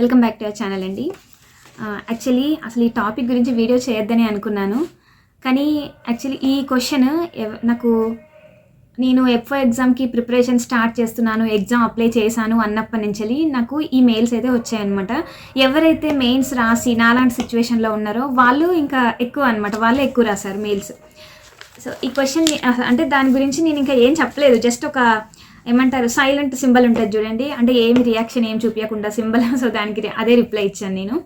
Welcome back to our channel అండి. Actually అసలు ఈ టాపిక్ గురించి వీడియో చేయొద్దని అనుకున్నాను. కానీ యాక్చువల్లీ ఈ క్వశ్చన్ నాకు నేను ఎఫ్ఓ ఎగ్జామ్కి ప్రిపరేషన్ స్టార్ట్ చేస్తున్నాను ఎగ్జామ్ అప్లై చేశాను అన్నప్పటి నుంచి నాకు ఈ మెయిల్స్ అయితే వచ్చాయన్నమాట. ఎవరైతే మెయిన్స్ రాసి నాలాంటి సిచ్యువేషన్లో ఉన్నారో వాళ్ళు ఇంకా ఎక్కువ అనమాట వాళ్ళే ఎక్కువ రాశారు మెయిల్స్ సో ఈ క్వశ్చన్ అంటే దాని గురించి నేను ఇంకా ఏం చెప్పలేదు. జస్ట్ ఒక ఏమంటారు? సైలెంట్ సింబల్ ఉంటుంది చూడండి. అంటే ఏమి రియాక్షన్ ఏం చూపించకుండా సింబల్ సో దానికి అదే రిప్లై ఇచ్చాను నేను.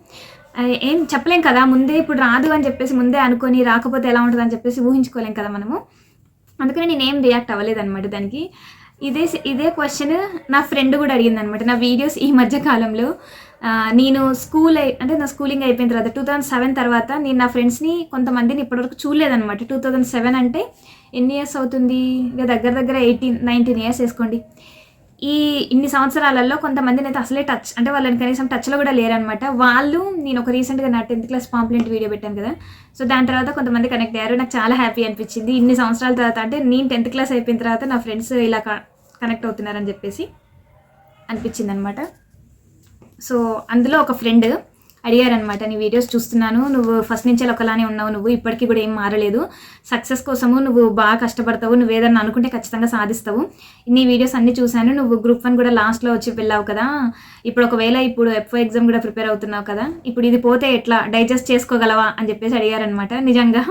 ఏం చెప్పలేం కదా? ముందే ఇప్పుడు రాదు అని చెప్పేసి ముందే అనుకొని రాకపోతే ఎలా ఉంటుంది అని చెప్పేసి ఊహించుకోలేం కదా మనము. అందుకని నేను ఏం రియాక్ట్ అవ్వలేదు అనమాట దానికి. ఇదే ఇదే క్వశ్చన్ నా ఫ్రెండ్ కూడా అడిగింది అనమాట నా వీడియోస్ ఈ మధ్య కాలంలో నేను స్కూల్ అయి అంటే నా స్కూలింగ్ అయిపోయిన తర్వాత టూ థౌజండ్ సెవెన్ తర్వాత నేను నా ఫ్రెండ్స్ని కొంతమందిని ఇప్పటివరకు చూడలేదనమాట టూ థౌజండ్ సెవెన్ అంటే ఎన్ని ఇయర్స్ అవుతుంది? ఇక దగ్గర దగ్గర ఎయిటీన్ నైన్టీన్ ఇయర్స్ వేసుకోండి. ఈ ఇన్ని సంవత్సరాలలో కొంతమందిని అయితే అసలే టచ్ అంటే వాళ్ళని కనీసం టచ్లో కూడా లేరనమాట వాళ్ళు నేను ఒక రీసెంట్గా నా టెన్త్ క్లాస్ పాంప్లెంట్ వీడియో పెట్టాను కదా. సో దాని తర్వాత కొంతమంది కనెక్ట్ అయ్యారు. నాకు చాలా హ్యాపీ అనిపించింది. ఇన్ని సంవత్సరాల తర్వాత అంటే నేను టెన్త్ క్లాస్ అయిపోయిన తర్వాత నా ఫ్రెండ్స్ ఇలా కనెక్ట్ అవుతున్నారని చెప్పేసి అనిపించింది అనమాట సో అందులో ఒక ఫ్రెండ్ అడిగారనమాట నీ వీడియోస్ చూస్తున్నాను నువ్వు ఫస్ట్ నుంచి ఒకలానే ఉన్నావు నువ్వు ఇప్పటికీ కూడా ఏం మారలేదు. సక్సెస్ కోసము నువ్వు బాగా కష్టపడతావు నువ్వు ఏదన్నా అనుకుంటే ఖచ్చితంగా సాధిస్తావు. నీ వీడియోస్ అన్ని చూశాను నువ్వు గ్రూప్ వన్ కూడా లాస్ట్లో వచ్చి వెళ్ళావు కదా. ఇప్పుడు ఒకవేళ ఇప్పుడు ఎఫ్ఓ ఎగ్జామ్ కూడా ప్రిపేర్ అవుతున్నావు కదా ఇప్పుడు ఇది పోతే ఎట్లా? డైజెస్ట్ చేసుకోగలవా? అని చెప్పేసి అడిగారనమాట నిజంగా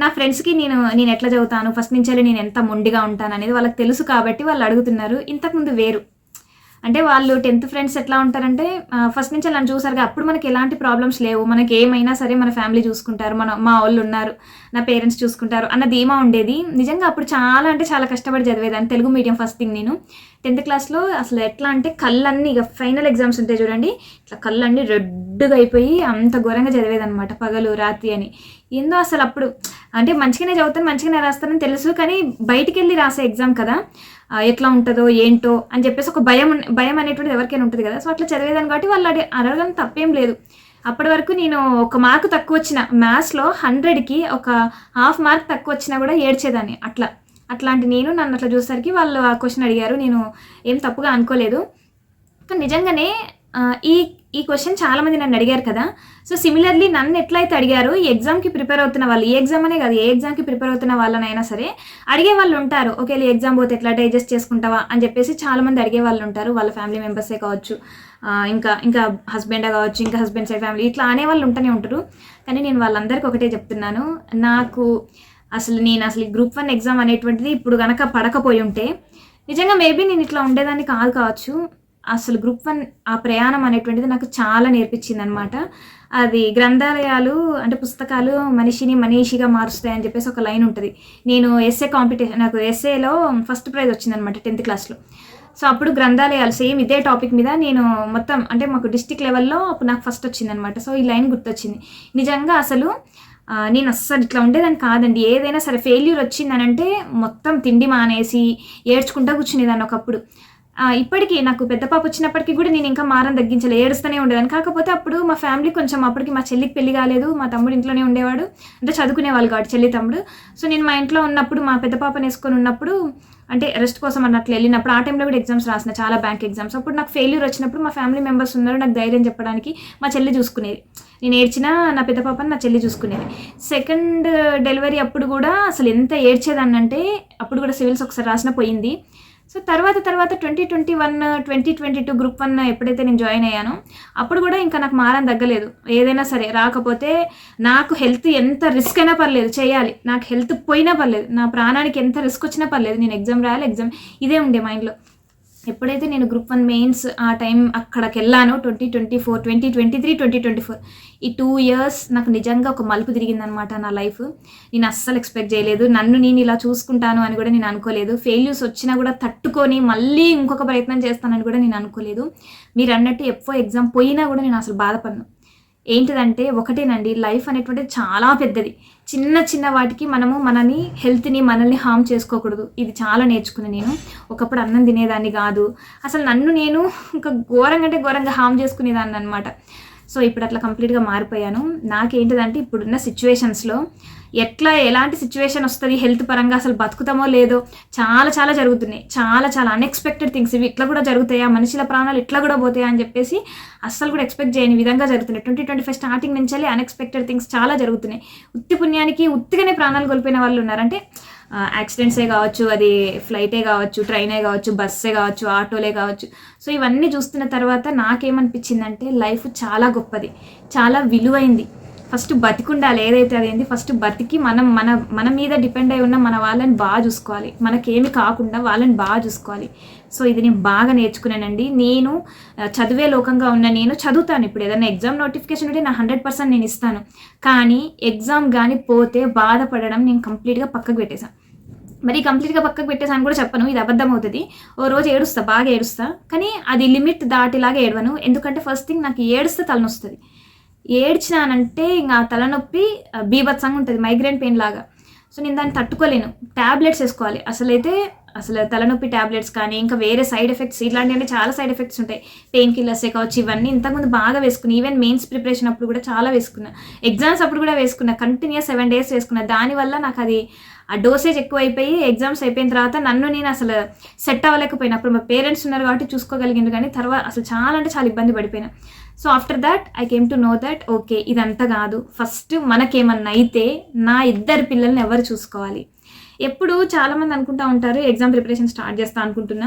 నా ఫ్రెండ్స్కి నేను నేను ఎట్లా చదువుతాను? ఫస్ట్ నుంచి నేను ఎంత మొండిగా ఉంటాను? అనేది వాళ్ళకి తెలుసు కాబట్టి వాళ్ళు అడుగుతున్నారు. ఇంతకుముందు వేరు. అంటే వాళ్ళు టెన్త్ ఫ్రెండ్స్ ఎట్లా ఉంటారంటే ఫస్ట్ నుంచి నన్ను చూసారుగా అప్పుడు మనకి ఎలాంటి ప్రాబ్లమ్స్ లేవు. మనకి ఏమైనా సరే మన ఫ్యామిలీ చూసుకుంటారు మన మా వాళ్ళు ఉన్నారు నా పేరెంట్స్ చూసుకుంటారు అన్న ధీమా ఉండేది. నిజంగా అప్పుడు చాలా అంటే చాలా కష్టపడి చదివేదాన్ని. తెలుగు మీడియం ఫస్ట్ థింగ్ నేను. టెన్త్ క్లాస్లో అసలు ఎట్లా అంటే కళ్ళన్నీ ఇక ఫైనల్ ఎగ్జామ్స్ ఉంటాయి చూడండి ఇట్లా కళ్ళన్నీ రెడ్గా అయిపోయి అంత ఘోరంగా చదివేదనమాట పగలు రాత్రి అని. ఏందో అసలు అప్పుడు అంటే మంచిగానే చదువుతాను మంచిగానే రాస్తానని తెలుసు కానీ బయటికి వెళ్ళి రాసే ఎగ్జామ్ కదా. ఎట్లా ఉంటుందో ఏంటో అని చెప్పేసి ఒక భయం భయం అనేటువంటిది ఎవరికైనా ఉంటుంది కదా. సో అట్లా చదివేదాన్ని కాబట్టి వాళ్ళు అడి అడగడం తప్పేం లేదు. అప్పటి వరకు నేను ఒక మార్క్ తక్కువ వచ్చిన మ్యాథ్స్లో హండ్రెడ్కి ఒక హాఫ్ మార్క్ తక్కువ వచ్చినా కూడా ఏడ్చేదాన్ని అట్లా. అట్లాంటి నేను నన్ను అట్లా చూసేసరికి వాళ్ళు ఆ క్వశ్చన్ అడిగారు నేను ఏం తప్పుగా అనుకోలేదు. కానీ నిజంగానే ఈ ఈ క్వశ్చన్ చాలా మంది నన్ను అడిగారు కదా. సో సిమిలర్లీ నన్ను ఎట్లయితే అడిగారు ఈ ఎగ్జామ్కి ప్రిపేర్ అవుతున్న వాళ్ళు ఏ ఎగ్జామ్ అనే కాదు ఏ ఎగ్జామ్కి ప్రిపేర్ అవుతున్న వాళ్ళనైనా సరే అడిగే వాళ్ళు ఉంటారు. ఒకవేళ ఎగ్జామ్ పోతే ఎట్లా డైజెస్ట్ చేసుకుంటావా? అని చెప్పేసి చాలా మంది అడిగే వాళ్ళు ఉంటారు. వాళ్ళ ఫ్యామిలీ మెంబర్సే కావచ్చు ఇంకా ఇంకా హస్బెండ్ కావచ్చు ఇంకా హస్బెండ్ సైడ్ ఫ్యామిలీ ఇట్లా అనే వాళ్ళు ఉంటూనే ఉంటారు. కానీ నేను వాళ్ళందరికీ ఒకటే చెప్తున్నాను. నాకు అసలు నేను అసలు ఈ గ్రూప్ వన్ ఎగ్జామ్ అనేటువంటిది ఇప్పుడు కనుక పడకపోయి ఉంటే నిజంగా మేబీ నేను ఇట్లా ఉండేదాన్ని కాదు కావచ్చు. అసలు గ్రూప్ వన్ ఆ ప్రయాణం అనేటువంటిది నాకు చాలా నేర్పించింది అనమాట అది గ్రంథాలయాలు అంటే పుస్తకాలు మనిషిని మనీషిగా మారుస్తాయని చెప్పేసి ఒక లైన్ ఉంటుంది. నేను ఎస్ఏ కాంపిటీషన్ నాకు ఎస్ఏలో ఫస్ట్ ప్రైజ్ వచ్చిందనమాట టెన్త్ క్లాస్లో సో అప్పుడు గ్రంథాలయాలు సేమ్ ఇదే టాపిక్ మీద నేను మొత్తం అంటే మాకు డిస్టిక్ లెవెల్లో అప్పుడు నాకు ఫస్ట్ వచ్చిందనమాట సో ఈ లైన్ గుర్తొచ్చింది. నిజంగా అసలు నేను అస్సలు ఇట్లా ఉండేదని కాదండి. ఏదైనా సరే ఫెయిల్యూర్ వచ్చిందనంటే మొత్తం తిండి మానేసి ఏడ్చుకుంటా కూర్చునేదాన్ని ఒకప్పుడు. ఇప్పటికీ నాకు పెద్ద పాప వచ్చినప్పటికీ కూడా నేను ఇంకా మారం తగ్గించలే ఏడుస్తూనే ఉండేదాన్ని. కాకపోతే అప్పుడు మా ఫ్యామిలీ కొంచెం అప్పటికి మా చెల్లికి పెళ్ళి కాలేదు మా తమ్ముడు ఇంట్లోనే ఉండేవాడు. అంటే చదువుకునేవాళ్ళు కాబట్టి చెల్లి తమ్ముడు. సో నేను మా ఇంట్లో ఉన్నప్పుడు మా పెద్ద పాపని వేసుకొని ఉన్నప్పుడు అంటే రెస్ట్ కోసం అన్నట్లు వెళ్ళినప్పుడు ఆ టైంలో కూడా ఎగ్జామ్స్ రాసిన చాలా బ్యాంక్ ఎగ్జామ్స్ అప్పుడు నాకు ఫెయిల్యూర్ వచ్చినప్పుడు మా ఫ్యామిలీ మెంబర్స్ ఉన్నారు నాకు ధైర్యం చెప్పడానికి మా చెల్లి చూసుకునేది. నేను ఏడ్చినా నా పెద్ద పాపని నా చెల్లి చూసుకునేది. సెకండ్ డెలివరీ అప్పుడు కూడా అసలు ఎంత ఏడ్చేదాన్ని అంటే అప్పుడు కూడా సివిల్స్ ఒకసారి రాసిన పోయింది. సో తర్వాత తర్వాత twenty twenty one twenty twenty two group one ఎప్పుడైతే నేను జాయిన్ అయ్యానో అప్పుడు కూడా ఇంకా నాకు మారం తగ్గలేదు. ఏదైనా సరే రాకపోతే నాకు హెల్త్ ఎంత రిస్క్ అయినా పర్లేదు చేయాలి. నాకు హెల్త్ పోయినా పర్లేదు నా ప్రాణానికి ఎంత రిస్క్ వచ్చినా పర్లేదు. నేను ఎగ్జామ్ రాయాలి ఎగ్జామ్ ఇదే ఉండే మైండ్లో. ఎప్పుడైతే నేను గ్రూప్ వన్ మెయిన్స్ ఆ టైం అక్కడికి వెళ్ళానో twenty twenty four twenty twenty three twenty twenty four ఈ టూ ఇయర్స్ నాకు నిజంగా ఒక మలుపు తిరిగిందనమాట నా లైఫ్ నేను అస్సలు ఎక్స్పెక్ట్ చేయలేదు. నన్ను నేను ఇలా చూసుకుంటాను అని కూడా నేను అనుకోలేదు. ఫెయిల్యూర్స్ వచ్చినా కూడా తట్టుకొని మళ్ళీ ఇంకొక ప్రయత్నం చేస్తానని కూడా నేను అనుకోలేదు. మీరు అన్నట్టు ఎప్పో ఎగ్జామ్ పోయినా కూడా నేను అసలు బాధపడను. ఏంటిదంటే ఒకటేనండి లైఫ్ అనేటువంటిది చాలా పెద్దది. చిన్న చిన్న వాటికి మనము మనని హెల్త్ని మనల్ని హామ్ చేసుకోకూడదు. ఇది చాలా నేర్చుకున్నాను నేను. ఒకప్పుడు అన్నం తినేదాన్ని కాదు. అసలు నన్ను నేను ఇంకా ఘోరంగా అంటే ఘోరంగా హామ్ చేసుకునేదాన్ని అనమాట సో ఇప్పుడు అట్లా కంప్లీట్గా మారిపోయాను. నాకేంటిదంటే ఇప్పుడున్న సిచ్యువేషన్స్లో ఎట్లా ఎలాంటి సిచ్యువేషన్ వస్తుంది హెల్త్ పరంగా అసలు బతుకుతామో లేదో చాలా చాలా జరుగుతున్నాయి. చాలా చాలా అన్ఎక్స్పెక్టెడ్ థింగ్స్ ఇవి ఇట్లా కూడా జరుగుతాయా మనుషుల ప్రాణాలు ఇట్లా కూడా పోతాయా అని చెప్పేసి అస్సలు కూడా ఎక్స్పెక్ట్ చేయని విధంగా జరుగుతున్నాయి. ట్వంటీ ట్వంటీ ఫైవ్ స్టార్టింగ్ నుంచి అన్ఎక్స్పెక్టెడ్ థింగ్స్ చాలా జరుగుతున్నాయి. ఉత్తి పుణ్యానికి ఉత్తిగానే ప్రాణాలు కోల్పోయిన వాళ్ళు ఉన్నారు అంటే యాక్సిడెంట్సే కావచ్చు అది ఫ్లైటే కావచ్చు ట్రైనే కావచ్చు బస్సే కావచ్చు ఆటోలే కావచ్చు. సో ఇవన్నీ చూస్తున్న తర్వాత నాకేమనిపించిందంటే లైఫ్ చాలా గొప్పది చాలా విలువైంది. ఫస్ట్ బతికుండాలి. ఏదైతే అదేంటి ఫస్ట్ బతికి మనం మన మన మీద డిపెండ్ అయి ఉన్న మన వాళ్ళని బాగా చూసుకోవాలి. మనకేమి కాకుండా వాళ్ళని బాగా చూసుకోవాలి. సో ఇది నేను బాగా నేర్చుకున్నానండి. నేను చదివే లోకంగా ఉన్న నేను చదువుతాను. ఇప్పుడు ఏదైనా ఎగ్జామ్ నోటిఫికేషన్ ఉంటే నా హండ్రెడ్ పర్సెంట్ నేను ఇస్తాను. కానీ ఎగ్జామ్ కానీ పోతే బాధపడడం నేను కంప్లీట్గా పక్కకు పెట్టేశాను మరి కంప్లీట్గా పక్కకు పెట్టేసాను కూడా చెప్పను. ఇది అబద్ధం అవుతుంది. ఓ రోజు ఏడుస్తా బాగా ఏడుస్తా. కానీ అది లిమిట్ దాటిలాగా ఏడవను. ఎందుకంటే ఫస్ట్ థింగ్ నాకు ఏడుస్తే తలనొస్తుంది. ఏడ్చినానంటే ఇంకా తలనొప్పి బీభత్సంగా ఉంటుంది మైగ్రేన్ పెయిన్ లాగా. సో నేను దాన్ని తట్టుకోలేను. ట్యాబ్లెట్స్ వేసుకోవాలి. అసలైతే అసలు తలనొప్పి ట్యాబ్లెట్స్ కానీ ఇంకా వేరే సైడ్ ఎఫెక్ట్స్ ఇలాంటివన్నీ చాలా సైడ్ ఎఫెక్ట్స్ ఉంటాయి. పెయిన్ కిల్లర్సే కావచ్చు ఇవన్నీ ఇంతకుముందు బాగా వేసుకున్నా. ఈవెన్ మెయిన్స్ ప్రిపరేషన్ అప్పుడు కూడా చాలా వేసుకున్నా. ఎగ్జామ్స్ అప్పుడు కూడా వేసుకున్నా. కంటిన్యూస్ సెవెన్ డేస్ వేసుకున్నా. దానివల్ల నాకు అది ఆ డోసేజ్ ఎక్కువ అయిపోయి ఎగ్జామ్స్ అయిపోయిన తర్వాత నన్ను నేను అసలు సెట్ అవ్వలేకపోయినా. అప్పుడు మా పేరెంట్స్ ఉన్నారు కాబట్టి చూసుకోగలిగిండు కానీ తర్వాత అసలు చాలా అంటే చాలా ఇబ్బంది పడిపోయినా. So after that I came to know that okay ఇదంతా కాదు. ఫస్ట్ మనకేమన్నా అయితే నా ఇద్దరు పిల్లల్ని ఎవరు చూసుకోవాలి? ఎప్పుడు చాలామంది అనుకుంటా ఉంటారు ఎగ్జామ్ ప్రిపరేషన్ స్టార్ట్ చేస్తా అనుకుంటున్నా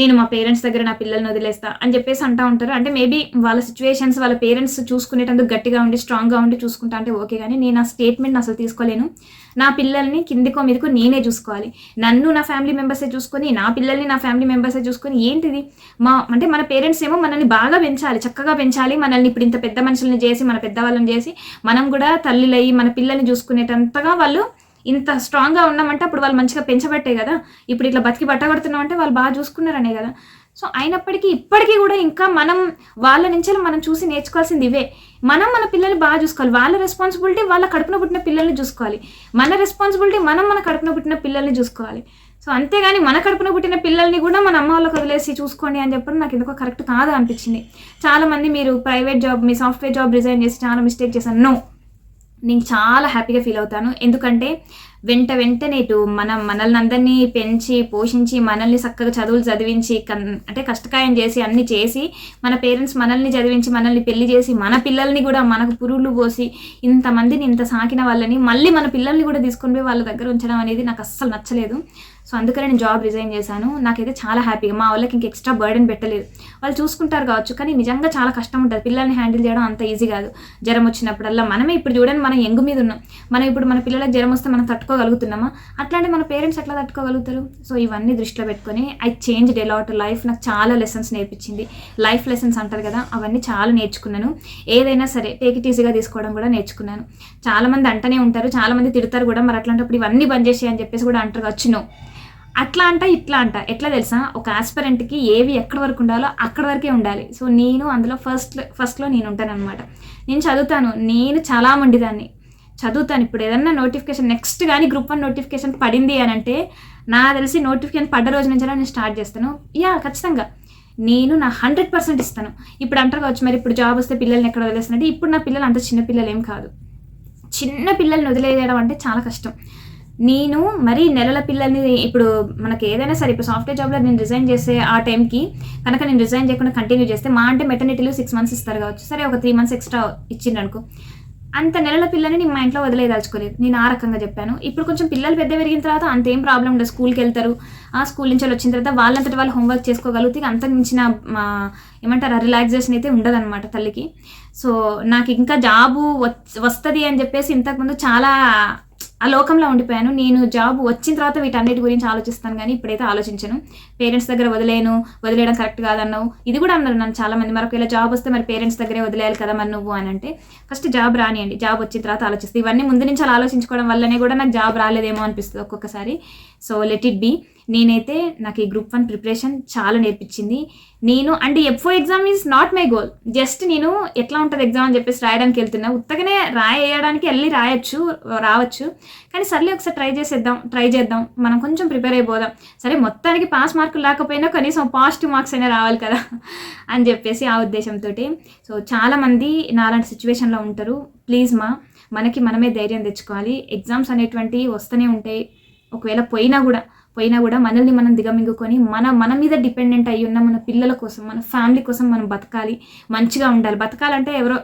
నేను మా పేరెంట్స్ దగ్గర నా పిల్లల్ని వదిలేస్తా అని చెప్పేసి అంటా ఉంటారు. అంటే మేబీ వాళ్ళ సిచ్యువేషన్స్ వాళ్ళ పేరెంట్స్ చూసుకునేటందుకు గట్టిగా ఉండి స్ట్రాంగ్గా ఉండి చూసుకుంటా అంటే ఓకే కానీ నేను ఆ స్టేట్మెంట్ అసలు తీసుకోలేను. నా పిల్లల్ని కిందికో మీదకో నేనే చూసుకోవాలి. నన్ను నా ఫ్యామిలీ మెంబర్సే చూసుకొని నా పిల్లల్ని నా ఫ్యామిలీ మెంబర్సే చూసుకొని ఏంటిది? మా అంటే మన పేరెంట్స్ ఏమో మనల్ని బాగా పెంచాలి చక్కగా పెంచాలి మనల్ని ఇప్పుడు ఇంత పెద్ద మనుషుల్ని చేసి మన పెద్దవాళ్ళని చేసి మనం కూడా తల్లిలయ్యి మన పిల్లల్ని చూసుకునేటంతగా వాళ్ళు ఇంత స్ట్రాంగ్గా ఉన్నామంటే అప్పుడు వాళ్ళు మంచిగా పెంచబట్టే కదా. ఇప్పుడు ఇట్లా బతికి బట్టగడుతున్నామంటే వాళ్ళు బాగా చూసుకున్నారనే కదా. సో అయినప్పటికీ ఇప్పటికీ కూడా ఇంకా మనం వాళ్ళ నుంచి మనం చూసి నేర్చుకోవాల్సింది ఇవే. మనం మన పిల్లల్ని బాగా చూసుకోవాలి. వాళ్ళ రెస్పాన్సిబిలిటీ వాళ్ళ కడుపున పుట్టిన పిల్లల్ని చూసుకోవాలి. మన రెస్పాన్సిబిలిటీ మనం మన కడుపున పుట్టిన పిల్లల్ని చూసుకోవాలి. సో అంతేగాని మన కడుపున పుట్టిన పిల్లల్ని కూడా మన అమ్మ వాళ్ళకి వదిలేసి చూసుకోండి అని చెప్పడం నాకు ఎందుకో కరెక్ట్ కాదు అనిపించింది. చాలామంది మీరు ప్రైవేట్ జాబ్ మీ సాఫ్ట్వేర్ జాబ్ రిజైన్ చేసి చాలా మిస్టేక్ చేశాను నో. నేను చాలా హ్యాపీగా ఫీల్ అవుతాను. ఎందుకంటే వెంట వెంటనే ఇటు మనం మనల్ని అందరినీ పెంచి పోషించి మనల్ని చక్కగా చదువులు చదివించి అంటే కష్టకాయం చేసి అన్ని చేసి మన పేరెంట్స్ మనల్ని చదివించి మనల్ని పెళ్ళి చేసి మన పిల్లల్ని కూడా మనకు పురుగులు పోసి ఇంతమందిని ఇంత సాకిన వాళ్ళని మళ్ళీ మన పిల్లల్ని కూడా తీసుకొని పోయి వాళ్ళ దగ్గర ఉంచడం అనేది నాకు అస్సలు నచ్చలేదు. సో అందుకనే నేను జాబ్ రిజైన్ చేశాను. నాకైతే చాలా హ్యాపీగా మా వాళ్ళకి ఇంక ఎక్స్ట్రా బర్డెన్ పెట్టలేదు. వాళ్ళు చూసుకుంటారు కావచ్చు కానీ నిజంగా చాలా కష్టం ఉంటుంది. పిల్లల్ని హ్యాండిల్ చేయడం అంత ఈజీ కాదు. జ్వరం వచ్చినప్పుడల్లా మనమే ఇప్పుడు చూడండి మనం ఎంగు మీద ఉన్నాం. మనం ఇప్పుడు మన పిల్లలకు జ్వరం వస్తే మనం తట్టుకోగలుగుతున్నామా? అట్లాంటి మన పేరెంట్స్ ఎట్లా తట్టుకోగలుగుతారు? సో ఇవన్నీ దృష్టిలో పెట్టుకొని ఐ చేంజ్ డెలాట్ లైఫ్. నాకు చాలా లెసన్స్ నేర్పించింది. లైఫ్ లెసన్స్ అంటారు కదా అవన్నీ చాలా నేర్చుకున్నాను. ఏదైనా సరే టేక్ ఇట్ ఈజీగా తీసుకోవడం కూడా నేర్చుకున్నాను. చాలామంది అంటనే ఉంటారు చాలామంది తిడతారు కూడా. మరి అట్లాంటప్పుడు ఇవన్నీ బంద్ చేసి అని చెప్పేసి కూడా అంటారు వచ్చును అట్లా అంట ఇట్లా అంట. ఎట్లా తెలుసా? ఒక ఆస్పరెంట్కి ఏవి ఎక్కడి వరకు ఉండాలో అక్కడి వరకే ఉండాలి. సో నేను అందులో ఫస్ట్ ఫస్ట్లో నేను ఉంటానన్నమాట. నేను చదువుతాను. నేను చాలా మండిదాన్ని. చదువుతాను. ఇప్పుడు ఏదన్నా నోటిఫికేషన్ నెక్స్ట్ కానీ గ్రూప్ వన్ నోటిఫికేషన్ పడింది అని అంటే నా తెలిసి నోటిఫికేషన్ పడ్డ రోజు నుంచి నేను స్టార్ట్ చేస్తాను. యా ఖచ్చితంగా. నేను నా హండ్రెడ్ పర్సెంట్ ఇస్తాను. ఇప్పుడు అంటారు కావచ్చు మరి ఇప్పుడు జాబ్ వస్తే పిల్లల్ని ఎక్కడ వదిలేస్తానంటే ఇప్పుడు నా పిల్లలు అంత చిన్న పిల్లలు ఏం కాదు. చిన్న పిల్లల్ని వదిలేయడం అంటే చాలా కష్టం. నేను మరీ నెలల పిల్లల్ని ఇప్పుడు మనకి ఏదైనా సరే ఇప్పుడు సాఫ్ట్వేర్ జాబ్లో నేను రిజైన్ చేసే ఆ టైంకి కనుక నేను రిజైన్ చేయకుండా కంటిన్యూ చేస్తే మా అంటే మెటర్నిటీలో సిక్స్ మంత్స్ ఇస్తారు కావచ్చు. సరే ఒక త్రీ మంత్స్ ఎక్స్ట్రా ఇచ్చింది అనుకో అంత నెలల పిల్లని నేను మా ఇంట్లో వదిలేదాల్చుకోలేదు నేను ఆ రకంగా చెప్పాను. ఇప్పుడు కొంచెం పిల్లలు పెద్ద పెరిగిన తర్వాత అంతేం ప్రాబ్లం ఉండదు. స్కూల్కి వెళ్తారు. ఆ స్కూల్ నుంచి వచ్చిన తర్వాత వాళ్ళంతటి వాళ్ళు హోంవర్క్ చేసుకోగలిగితే అంత మించిన ఏమంటారు రిలాక్సేషన్ అయితే ఉండదన్నమాట తల్లికి. సో నాకు ఇంకా జాబు వస్తుంది అని చెప్పేసి ఇంతకుముందు చాలా ఆ లోకంలో ఉండిపోయాను. నేను జాబ్ వచ్చిన తర్వాత వీటన్నిటి గురించి ఆలోచిస్తాను కానీ ఇప్పుడైతే ఆలోచించను. పేరెంట్స్ దగ్గర వదిలేను. వదిలేయడం కరెక్ట్ కాదన్నావు. ఇది కూడా అన్నారు నన్ను చాలా మంది మరి ఒకవేళ జాబ్ వస్తే మరి పేరెంట్స్ దగ్గరే వదిలేయాలి కదా మరి నువ్వు అని అంటే ఫస్ట్ జాబ్ రానియండి. జాబ్ వచ్చిన తర్వాత ఆలోచిస్తే. ఇవన్నీ ముందు నుంచి అలా ఆలోచించుకోవడం వల్లనే కూడా నాకు జాబ్ రాలేదేమో అనిపిస్తుంది ఒక్కొక్కసారి. సో లెట్ ఇట్ బి నేనైతే నాకు ఈ గ్రూప్ వన్ ప్రిపరేషన్ చాలా నేర్పించింది. నేను అంటే FO exam is not my goal just నేను ఎట్లా ఉంటుంది ఎగ్జామ్ అని చెప్పేసి రాయడానికి వెళ్తున్నా. ఉత్తగానే రాయడానికి వెళ్ళి రాయొచ్చు రావచ్చు. కానీ సర్లే ఒకసారి ట్రై చేసేద్దాం ట్రై చేద్దాం. మనం కొంచెం ప్రిపేర్ అయిపోదాం. సరే మొత్తానికి పాస్ మార్కులు లేకపోయినా కనీసం పాజిటివ్ మార్క్స్ అయినా రావాలి కదా అని చెప్పేసి ఆ ఉద్దేశంతో సో చాలామంది నాలాంటి సిచ్యువేషన్లో ఉంటారు. ప్లీజ్ మా మనకి మనమే ధైర్యం తెచ్చుకోవాలి. ఎగ్జామ్స్ అనేటువంటివి వస్తూనే ఉంటాయి. ఒకవేళ పోయినా కూడా. పోయినా కూడా మనల్ని మనం దిగమింగుకొని మన మన మీద డిపెండెంట్ అయ్యి ఉన్న మన పిల్లల కోసం మన ఫ్యామిలీ కోసం మనం బతకాలి మంచిగా ఉండాలి. బతకాలంటే ఎవరో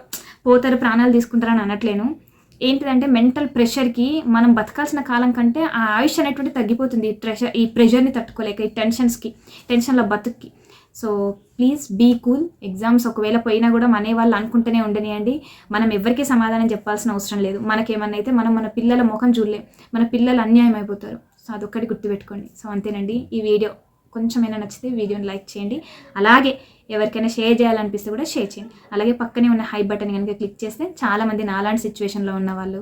పోతారు ప్రాణాలు తీసుకుంటారని అనట్లేను. ఏంటిదంటే మెంటల్ ప్రెషర్కి మనం బతకాల్సిన కాలం కంటే ఆ ఆయుష్ అనేటువంటి తగ్గిపోతుంది ఈ ప్రెషర్ ఈ ప్రెషర్ని తట్టుకోలేక ఈ టెన్షన్స్కి టెన్షన్ల బతుక్కి. So please be cool. Exams ఒకవేళ పోయినా కూడా మనే వాళ్ళు అనుకుంటూనే ఉండనియండి. మనం ఎవరికీ సమాధానం చెప్పాల్సిన అవసరం లేదు. మనకేమన్నా అయితే మనం మన పిల్లల ముఖం చూడలేం. మన పిల్లలు అన్యాయం అయిపోతారు సో అదొక్కటి గుర్తుపెట్టుకోండి. సో అంతేనండి. ఈ వీడియో కొంచెమైనా నచ్చితే వీడియోని లైక్ చేయండి. అలాగే ఎవరికైనా షేర్ చేయాలనిపిస్తే కూడా షేర్ చేయండి. అలాగే పక్కనే ఉన్న హై బటన్ కనుక క్లిక్ చేస్తే చాలామంది నాలాంటి సిచ్యువేషన్లో ఉన్న వాళ్ళు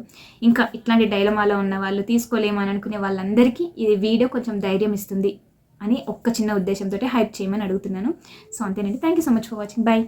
ఇంకా ఇట్లాంటి డైలమాలో ఉన్న వాళ్ళు తీసుకోలేమని అనుకునే వాళ్ళందరికీ ఈ వీడియో కొంచెం ధైర్యం ఇస్తుంది అని ఒక్క చిన్న ఉద్దేశంతో హైప్ చేయమని అడుగుతున్నాను. సో అంతేనండి. Thank you so much for watching. Bye.